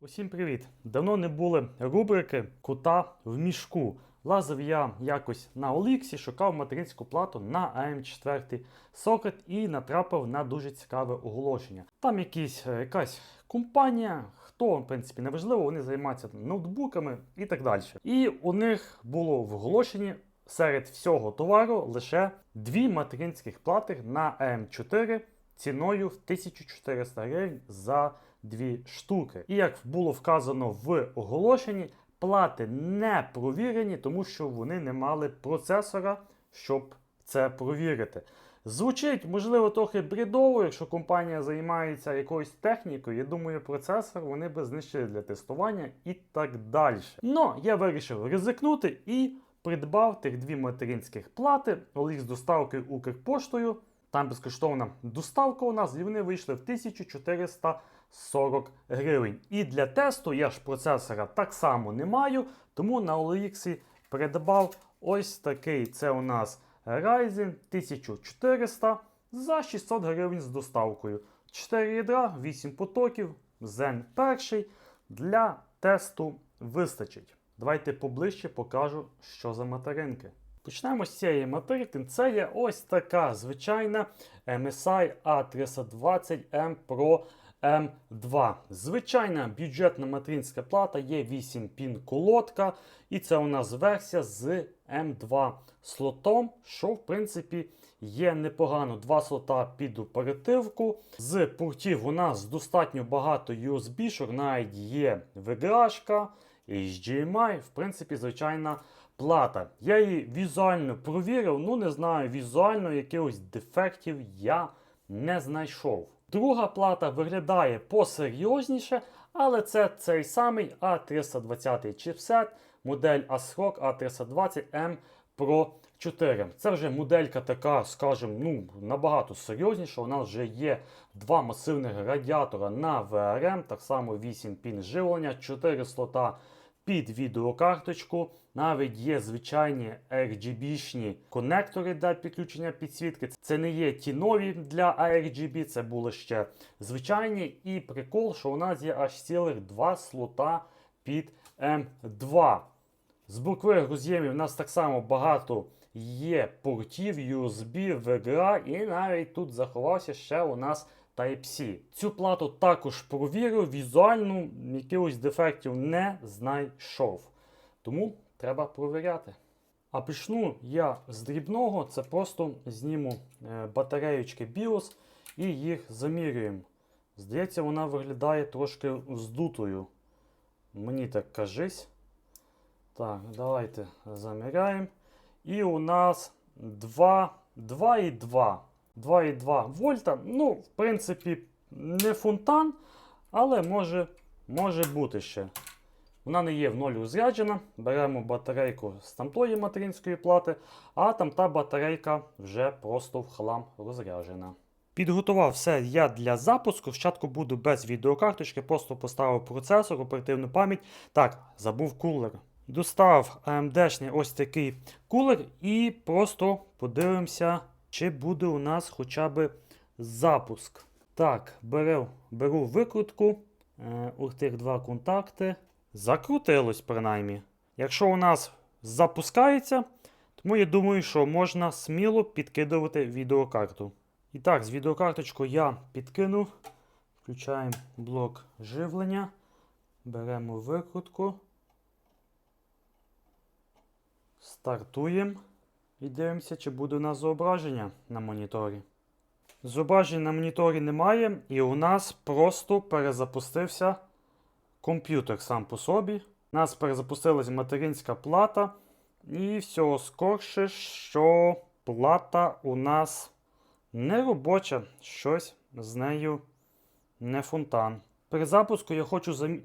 Усім привіт! Давно не були рубрики Кута в мішку. Лазив я якось на Оліксі, шукав материнську плату на АМ4 сокет і натрапив на дуже цікаве оголошення. Там якісь, е, якась компанія, хто, в принципі, не важливо, вони займаються ноутбуками і так далі. І у них було в оголошенні серед всього товару лише дві материнських плати на АМ4 ціною в 1400 гривень за дві штуки. І як було вказано в оголошенні, плати не провірені, тому що вони не мали процесора, щоб це провірити. Звучить, можливо, трохи бредово, якщо компанія займається якоюсь технікою. Я думаю, процесор вони би знищили для тестування і так далі. Ну, я вирішив ризикнути і придбав тих дві материнських плати, Олік з доставкою Укрпоштою. Там безкоштовна доставка у нас, і вони вийшли в 1440 гривень. І для тесту я ж процесора так само не маю, тому на OLX придбав ось такий. Це у нас Ryzen 1400 за 600 гривень з доставкою. 4 ядра, 8 потоків, Zen 1 для тесту вистачить. Давайте поближче покажу, що за материнки. Почнемо з цієї материнки. Це є ось така звичайна MSI A320M Pro M2. Звичайна бюджетна материнська плата, є 8 пін колодка, і це у нас версія з M2 слотом, що в принципі є непогано. Два слота під оперативку. З портів у нас достатньо багато USB, що навіть є VGA, HDMI, в принципі, звичайна плата. Я її візуально провірив, ну не знаю, візуально якихось дефектів я не знайшов. Друга плата виглядає посерйозніше, але це цей самий A320 чипсет, модель ASRock A320M Pro 4. Це вже моделька така, скажімо, ну, набагато серйозніша. У нас вже є два масивних радіатора на VRM, так само 8 пін живлення, 4 слота під відеокарточку. Навіть є звичайні RGB-шні конектори для підключення підсвітки. Це не є ті нові для RGB, це були ще звичайні. І прикол, що у нас є аж цілих два слота під M2. З бокових роз'ємів у нас так само багато є портів, USB, VGA, і навіть тут заховався ще у нас Type-C. Цю плату також провірив, візуально якихось дефектів не знайшов. Тому треба провіряти. А почну я з дрібного, це просто зніму е, батареючки BIOS і їх замірюємо. Здається, вона виглядає трошки здутою. Мені так кажись. Так, давайте заміряємо. І у нас 2, 2,2. 2,2 вольта. Ну, в принципі, не фонтан, але може, може бути ще. Вона не є в ноль розряджена. Беремо батарейку з тамтої материнської плати, а там та батарейка вже просто в хлам розряджена. Підготував все я для запуску. Спочатку буду без відеокарточки, просто поставив процесор, оперативну пам'ять. Так, забув кулер. Достав AMD-шний ось такий кулер і просто подивимося, чи буде у нас хоча б запуск. Так, беру, беру викрутку. Е, у тих два контакти. Закрутилось принаймні. Якщо у нас запускається, тому я думаю, що можна сміло підкидувати відеокарту. І так, з відеокарточкою я підкинув. Включаємо блок живлення. Беремо викрутку. Стартуємо. І дивимося, чи буде у нас зображення на моніторі. Зображень на моніторі немає, і у нас просто перезапустився комп'ютер сам по собі. У нас перезапустилась материнська плата. І всього скорше, що плата у нас не робоча, щось з нею не фонтан. При запуску я хочу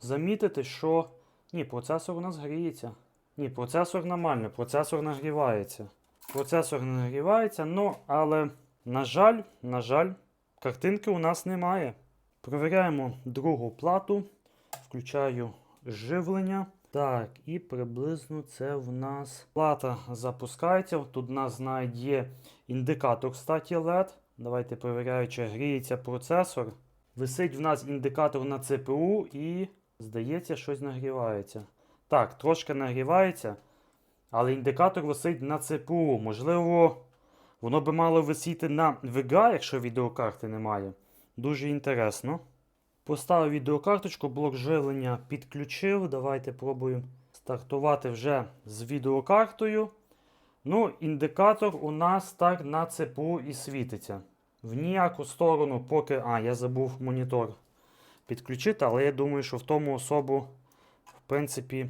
замітити, що ні, процесор у нас гріється. Ні, процесор нормальний, процесор нагрівається. Процесор нагрівається, ну, але, на жаль, на жаль, картинки у нас немає. Провіряємо другу плату. Включаю живлення. Так, і приблизно це в нас плата запускається. Тут у нас навіть є індикатор, кстати, LED. Давайте перевіряю, чи гріється процесор. Висить в нас індикатор на ЦПУ і, здається, щось нагрівається. Так, трошки нагрівається, але індикатор висить на ЦПУ. Можливо, воно би мало висіти на VGA, якщо відеокарти немає. Дуже інтересно. Поставив відеокарточку, блок живлення підключив. Давайте пробуємо стартувати вже з відеокартою. Ну, індикатор у нас так на ЦПУ і світиться. В ніяку сторону, поки. А, я забув монітор підключити, але я думаю, що в тому особу, в принципі,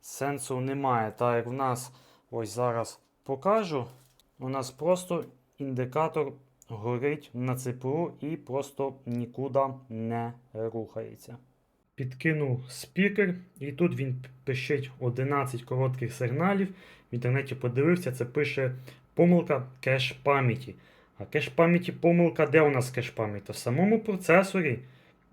сенсу немає. Так як в нас ось зараз покажу, у нас просто індикатор горить на ЦПУ і просто нікуди не рухається. Підкинув спікер, і тут він пишить 11 коротких сигналів. В інтернеті подивився, це пише помилка кеш пам'яті. А кеш пам'яті помилка, де у нас кеш пам'яті? В самому процесорі.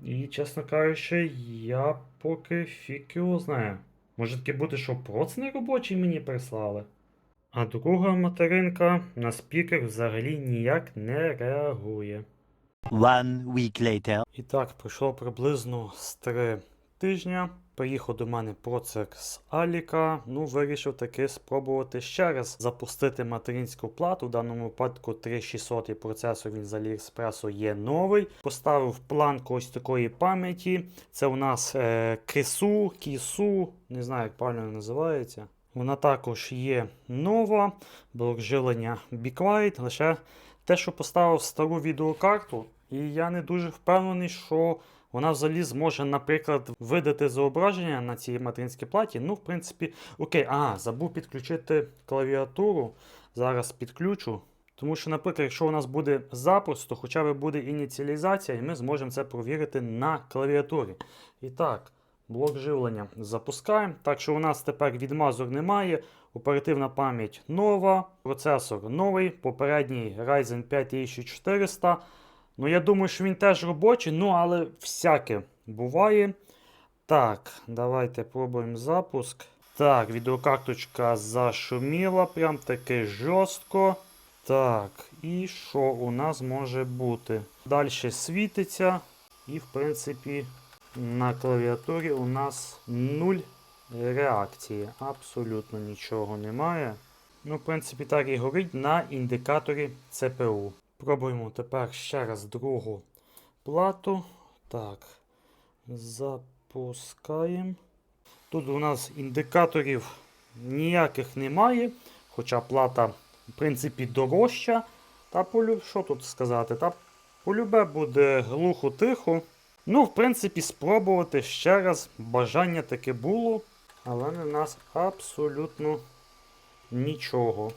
І, чесно кажучи, я поки фік його знає. Може таки бути, що проц не робочий мені прислали. А друга материнка на спікер взагалі ніяк не реагує. One week later. І так, пройшло приблизно з 3 тижня. Приїхав до мене процек з Аліка. Ну, вирішив таки спробувати ще раз запустити материнську плату. В даному випадку 3600 і процесор він з AliExpress є новий. Поставив планку ось такої пам'яті. Це у нас е, Кису, Кісу, не знаю, як правильно називається. Вона також є нова, блок Be Quiet, лише те, що поставив стару відеокарту, і я не дуже впевнений, що вона взагалі зможе, наприклад, видати зображення на цій материнській платі. Ну, в принципі, окей, а, забув підключити клавіатуру. Зараз підключу. Тому що, наприклад, якщо у нас буде запуск, то хоча б буде ініціалізація, і ми зможемо це провірити на клавіатурі. І так, блок живлення запускаємо. Так що у нас тепер відмазок немає. Оперативна пам'ять нова, процесор новий, попередній Ryzen 5400. Ну, я думаю, що він теж робочий, ну, але всяке буває. Так, давайте пробуємо запуск. Так, відеокарточка зашуміла, прям таки жорстко. Так, і що у нас може бути? Далі світиться. І, в принципі, на клавіатурі у нас нуль реакції. Абсолютно нічого немає. Ну, в принципі, так і горить на індикаторі ЦПУ. Пробуємо тепер ще раз другу плату. Так, запускаємо. Тут у нас індикаторів ніяких немає, хоча плата, в принципі, дорожча. Та полю... що тут сказати? Та полюбе буде глухо-тихо. Ну, в принципі, спробувати ще раз. Бажання таке було, але на нас абсолютно нічого.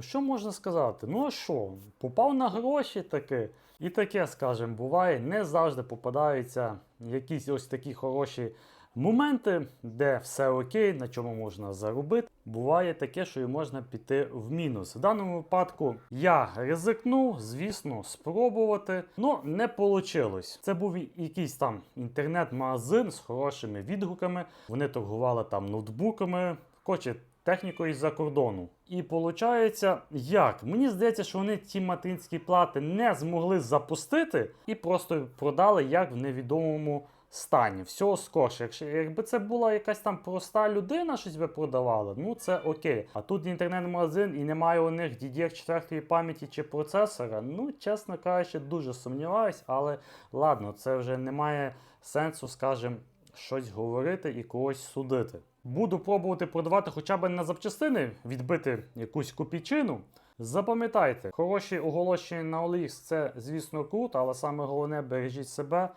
Ну, що можна сказати? Ну а що? Попав на гроші таки. І таке, скажімо, буває, не завжди попадаються якісь ось такі хороші моменти, де все окей, на чому можна заробити. Буває таке, що і можна піти в мінус. В даному випадку я ризикнув, звісно, спробувати, але не вийшло. Це був якийсь там інтернет-магазин з хорошими відгуками. Вони торгували там ноутбуками. Хоче технікою з-за кордону. І виходить, як? Мені здається, що вони ті материнські плати не змогли запустити і просто продали як в невідомому стані. Всього скорше. Якщо, якби це була якась там проста людина, щось би продавала, ну це окей. А тут інтернет-магазин і немає у них DDR4 пам'яті чи процесора. Ну, чесно кажучи, дуже сумніваюсь, але ладно, це вже немає сенсу, скажімо, щось говорити і когось судити. Буду пробувати продавати хоча б на запчастини, відбити якусь копійчину. Запам'ятайте, хороші оголошення на OLX це, звісно, круто, але саме головне бережіть себе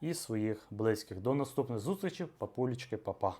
і своїх близьких. До наступних зустрічей, папулечки, папа.